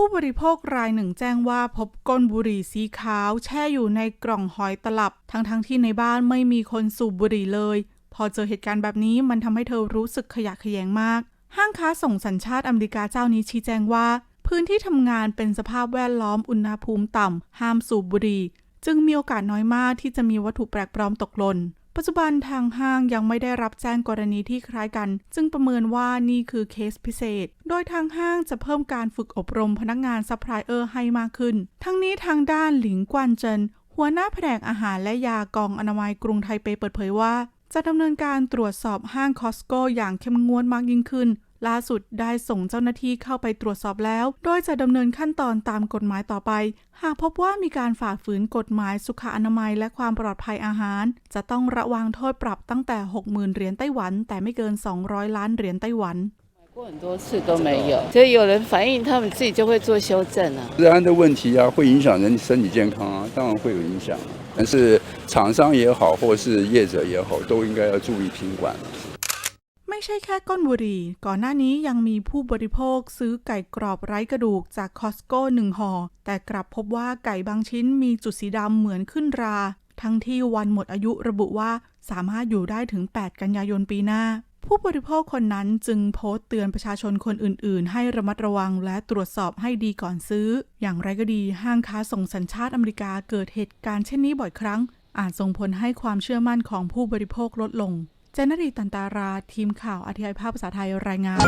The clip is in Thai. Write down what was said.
ผู้บริโภครายหนึ่งแจ้งว่าพบก้นบุหรี่สีขาวแช่อยู่ในกล่องหอยตลับ ทั้งๆทที่ในบ้านไม่มีคนสูบบุหรี่เลย พอเจอเหตุการณ์แบบนี้มันทำให้เธอรู้สึกขยะแขยงมาก ห้างค้าส่งสัญชาติอเมริกาเจ้านี้ชี้แจงว่า พื้นที่ทำงานเป็นสภาพแวดล้อมอุณหภูมิต่ำห้ามสูบบุหรี่ จึงมีโอกาสน้อยมากที่จะมีวัตถุแปลกปลอมตกหล่น ปัจจุบันทางห้างยังไม่ได้รับแจ้งกรณีที่คล้ายกัน จึงประเมินว่านี่คือเคสพิเศษ โดยทางห้างจะเพิ่มการฝึกอบรมพนักงานซัพพลายเออร์ให้มากขึ้น ทั้งนี้ทางด้านหลิงกวนเจินหัวหน้าแผนกอาหารและยากองอนามัยกรุงไทเปเปิดเผยว่า จะดำเนินการตรวจสอบห้างคอสโกอย่างเข้มงวดมากยิ่งขึ้น ล่าสุดได้ส่งเจ้าหน้าที่เข้าไปตรวจสอบแล้ว โดยจะดำเนินขั้นตอนตามกฎหมายต่อไป หากพบว่ามีการฝ่าฝืนกฎหมายสุขอนามัยและความปลอดภัยอาหาร จะต้องระวังโทษปรับตั้งแต่ 60,000 เหรียญไต้หวัน แต่ไม่เกิน 200 ล้านเหรียญไต้หวัน 过很多次都没有，所以有人反映，他们自己就会做修正啊。治安的问题啊，会影响人身体健康啊，当然会有影响。但是厂商也好，或是业者也好，都应该要注意品管。 ไม่ใช่แค่ก้นบุหรี่ ก่อนหน้านี้ยังมีผู้บริโภคซื้อไก่กรอบไร้กระดูกจากคอสโก้หนึ่งห่อ แต่กลับพบว่าไก่บางชิ้นมีจุดสีดำเหมือนขึ้นรา ทั้งที่วันหมดอายุระบุว่าสามารถอยู่ได้ถึง 8 กันยายนปีหน้า ผู้บริโภคคนนั้นจึงโพสต์เตือนประชาชนคนอื่น ๆ ให้ระมัดระวังและตรวจสอบให้ดีก่อนซื้อ อย่างไรก็ดีห้างค้าส่งสัญชาติอเมริกาเกิดเหตุการณ์เช่นนี้บ่อยครั้ง อาจส่งผลให้ความเชื่อมั่นของผู้บริโภคลดลง จนนรีตันตาราทีมข่าวอธิบายภาพภาษาไทยรายงาน